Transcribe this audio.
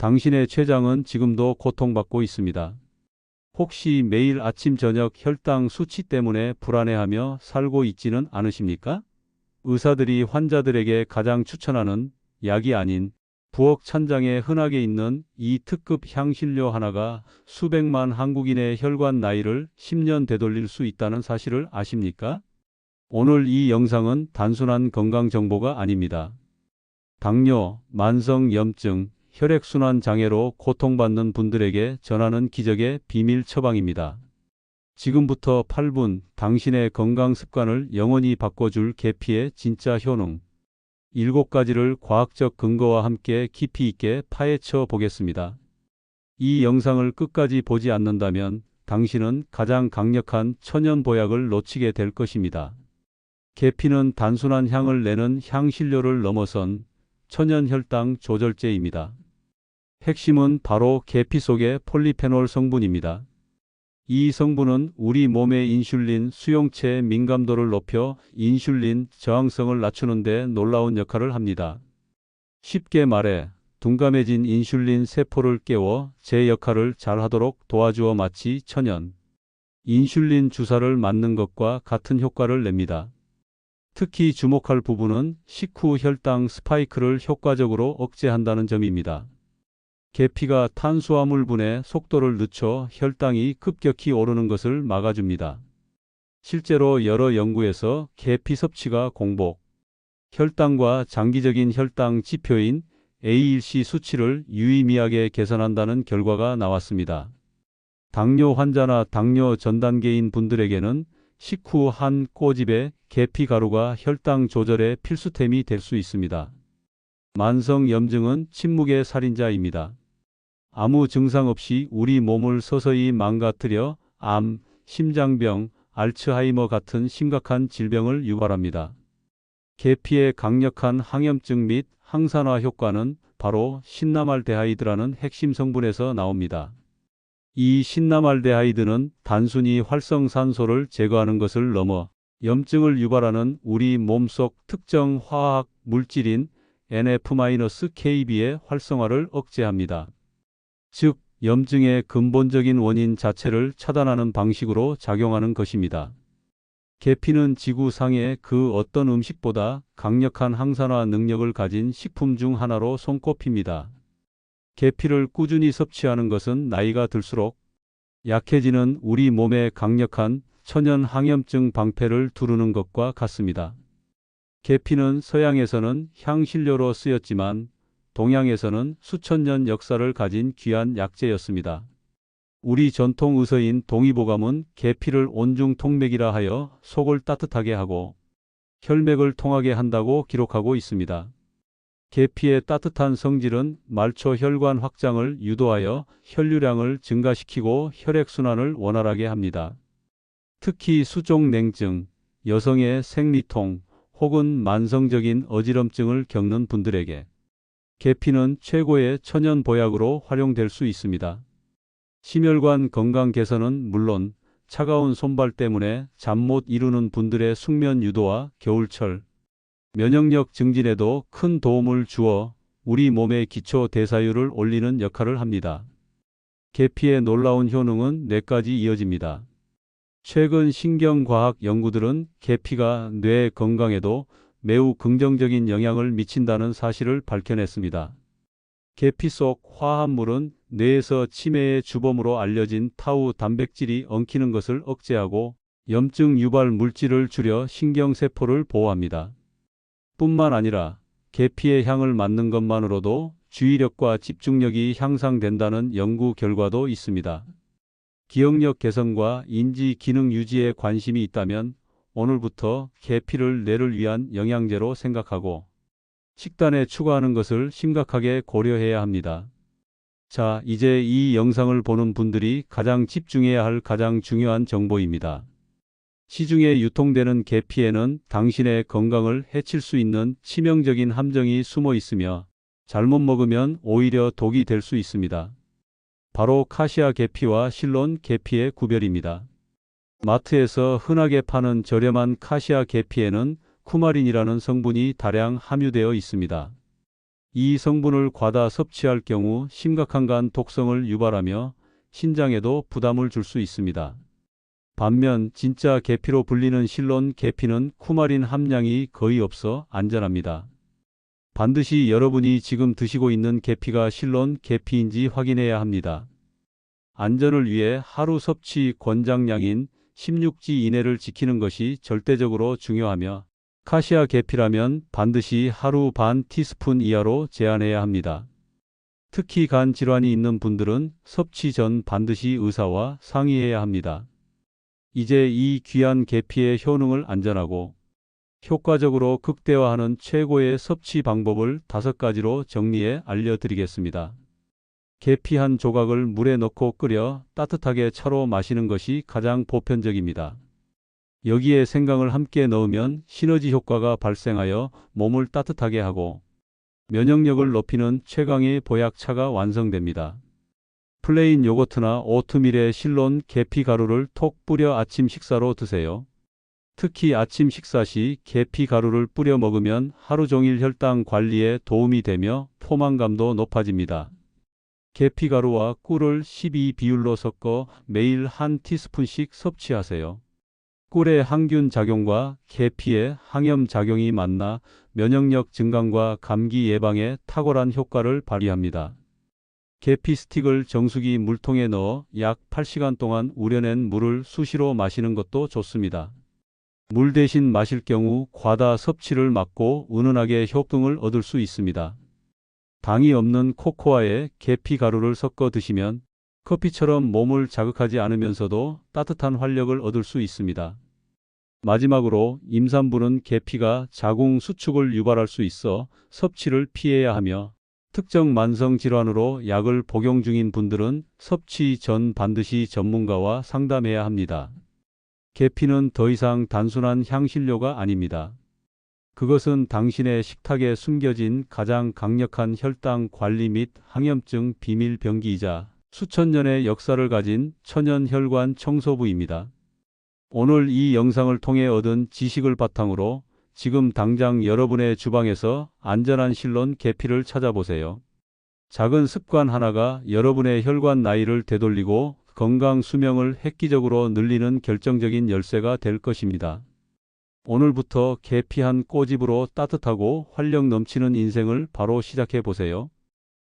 당신의 췌장은 지금도 고통받고 있습니다. 혹시 매일 아침 저녁 혈당 수치 때문에 불안해하며 살고 있지는 않으십니까? 의사들이 환자들에게 가장 추천하는 약이 아닌 부엌 찬장에 흔하게 있는 이 특급 향신료 하나가 수백만 한국인의 혈관 나이를 10년 되돌릴 수 있다는 사실을 아십니까? 오늘 이 영상은 단순한 건강 정보가 아닙니다. 당뇨, 만성 염증, 혈액순환 장애로 고통받는 분들에게 전하는 기적의 비밀 처방입니다. 지금부터 8분 당신의 건강 습관을 영원히 바꿔줄 계피의 진짜 효능. 7가지를 과학적 근거와 함께 깊이 있게 파헤쳐 보겠습니다. 이 영상을 끝까지 보지 않는다면 당신은 가장 강력한 천연 보약을 놓치게 될 것입니다. 계피는 단순한 향을 내는 향신료를 넘어선 천연 혈당 조절제입니다. 핵심은 바로 계피 속의 폴리페놀 성분입니다. 이 성분은 우리 몸의 인슐린 수용체 민감도를 높여 인슐린 저항성을 낮추는 데 놀라운 역할을 합니다. 쉽게 말해 둔감해진 인슐린 세포를 깨워 제 역할을 잘하도록 도와주어 마치 천연 인슐린 주사를 맞는 것과 같은 효과를 냅니다. 특히 주목할 부분은 식후 혈당 스파이크를 효과적으로 억제한다는 점입니다. 계피가 탄수화물분의 속도를 늦춰 혈당이 급격히 오르는 것을 막아줍니다. 실제로 여러 연구에서 계피 섭취가 공복, 혈당과 장기적인 혈당 지표인 A1C 수치를 유의미하게 개선한다는 결과가 나왔습니다. 당뇨 환자나 당뇨 전 단계인 분들에게는 식후 한 꼬집의 계피 가루가 혈당 조절의 필수템이 될 수 있습니다. 만성 염증은 침묵의 살인자입니다. 아무 증상 없이 우리 몸을 서서히 망가뜨려 암, 심장병, 알츠하이머 같은 심각한 질병을 유발합니다. 계피의 강력한 항염증 및 항산화 효과는 바로 신나말데하이드라는 핵심 성분에서 나옵니다. 이 신나말데하이드는 단순히 활성산소를 제거하는 것을 넘어 염증을 유발하는 우리 몸속 특정 화학 물질인 NF-kB의 활성화를 억제합니다. 즉, 염증의 근본적인 원인 자체를 차단하는 방식으로 작용하는 것입니다. 계피는 지구상의 그 어떤 음식보다 강력한 항산화 능력을 가진 식품 중 하나로 손꼽힙니다. 계피를 꾸준히 섭취하는 것은 나이가 들수록 약해지는 우리 몸의 강력한 천연 항염증 방패를 두르는 것과 같습니다. 계피는 서양에서는 향신료로 쓰였지만 동양에서는 수천 년 역사를 가진 귀한 약재였습니다. 우리 전통 의서인 동의보감은 계피를 온중 통맥이라 하여 속을 따뜻하게 하고 혈맥을 통하게 한다고 기록하고 있습니다. 계피의 따뜻한 성질은 말초 혈관 확장을 유도하여 혈류량을 증가시키고 혈액순환을 원활하게 합니다. 특히 수종 냉증, 여성의 생리통 혹은 만성적인 어지럼증을 겪는 분들에게 계피는 최고의 천연 보약으로 활용될 수 있습니다. 심혈관 건강 개선은 물론 차가운 손발 때문에 잠 못 이루는 분들의 숙면 유도와 겨울철 면역력 증진에도 큰 도움을 주어 우리 몸의 기초 대사율을 올리는 역할을 합니다. 계피의 놀라운 효능은 뇌까지 이어집니다. 최근 신경과학 연구들은 계피가 뇌 건강에도 매우 긍정적인 영향을 미친다는 사실을 밝혀냈습니다. 계피 속 화합물은 뇌에서 치매의 주범으로 알려진 타우 단백질이 엉키는 것을 억제하고 염증 유발 물질을 줄여 신경세포를 보호합니다. 뿐만 아니라 계피의 향을 맡는 것만으로도 주의력과 집중력이 향상된다는 연구 결과도 있습니다. 기억력 개선과 인지 기능 유지에 관심이 있다면 오늘부터 계피를 뇌를 위한 영양제로 생각하고 식단에 추가하는 것을 심각하게 고려해야 합니다. 자, 이제 이 영상을 보는 분들이 가장 집중해야 할 가장 중요한 정보입니다. 시중에 유통되는 계피에는 당신의 건강을 해칠 수 있는 치명적인 함정이 숨어 있으며 잘못 먹으면 오히려 독이 될 수 있습니다. 바로 카시아 계피와 실론 계피의 구별입니다. 마트에서 흔하게 파는 저렴한 카시아 계피에는 쿠마린이라는 성분이 다량 함유되어 있습니다. 이 성분을 과다 섭취할 경우 심각한 간 독성을 유발하며 신장에도 부담을 줄 수 있습니다. 반면 진짜 계피로 불리는 실론 계피는 쿠마린 함량이 거의 없어 안전합니다. 반드시 여러분이 지금 드시고 있는 계피가 실론 계피인지 확인해야 합니다. 안전을 위해 하루 섭취 권장량인 16지 이내를 지키는 것이 절대적으로 중요하며 카시아 계피라면 반드시 하루 반 티스푼 이하로 제한해야 합니다. 특히 간 질환이 있는 분들은 섭취 전 반드시 의사와 상의해야 합니다. 이제 이 귀한 계피의 효능을 안전하고 효과적으로 극대화하는 최고의 섭취 방법을 다섯 가지로 정리해 알려드리겠습니다. 계피 한 조각을 물에 넣고 끓여 따뜻하게 차로 마시는 것이 가장 보편적입니다. 여기에 생강을 함께 넣으면 시너지 효과가 발생하여 몸을 따뜻하게 하고 면역력을 높이는 최강의 보약차가 완성됩니다. 플레인 요거트나 오트밀에 실론 계피 가루를 톡 뿌려 아침 식사로 드세요. 특히 아침 식사 시 계피 가루를 뿌려 먹으면 하루 종일 혈당 관리에 도움이 되며 포만감도 높아집니다. 계피 가루와 꿀을 12 비율로 섞어 매일 한 티스푼씩 섭취하세요. 꿀의 항균 작용과 계피의 항염 작용이 만나 면역력 증강과 감기 예방에 탁월한 효과를 발휘합니다. 계피 스틱을 정수기 물통에 넣어 약 8시간 동안 우려낸 물을 수시로 마시는 것도 좋습니다. 물 대신 마실 경우 과다 섭취를 막고 은은하게 효능을 얻을 수 있습니다. 당이 없는 코코아에 계피 가루를 섞어 드시면 커피처럼 몸을 자극하지 않으면서도 따뜻한 활력을 얻을 수 있습니다. 마지막으로 임산부는 계피가 자궁 수축을 유발할 수 있어 섭취를 피해야 하며 특정 만성 질환으로 약을 복용 중인 분들은 섭취 전 반드시 전문가와 상담해야 합니다. 계피는 더 이상 단순한 향신료가 아닙니다. 그것은 당신의 식탁에 숨겨진 가장 강력한 혈당 관리 및 항염증 비밀 병기이자 수천 년의 역사를 가진 천연 혈관 청소부입니다. 오늘 이 영상을 통해 얻은 지식을 바탕으로 지금 당장 여러분의 주방에서 안전한 실론 계피를 찾아보세요. 작은 습관 하나가 여러분의 혈관 나이를 되돌리고 건강 수명을 획기적으로 늘리는 결정적인 열쇠가 될 것입니다. 오늘부터 계피 한 꼬집으로 따뜻하고 활력 넘치는 인생을 바로 시작해 보세요.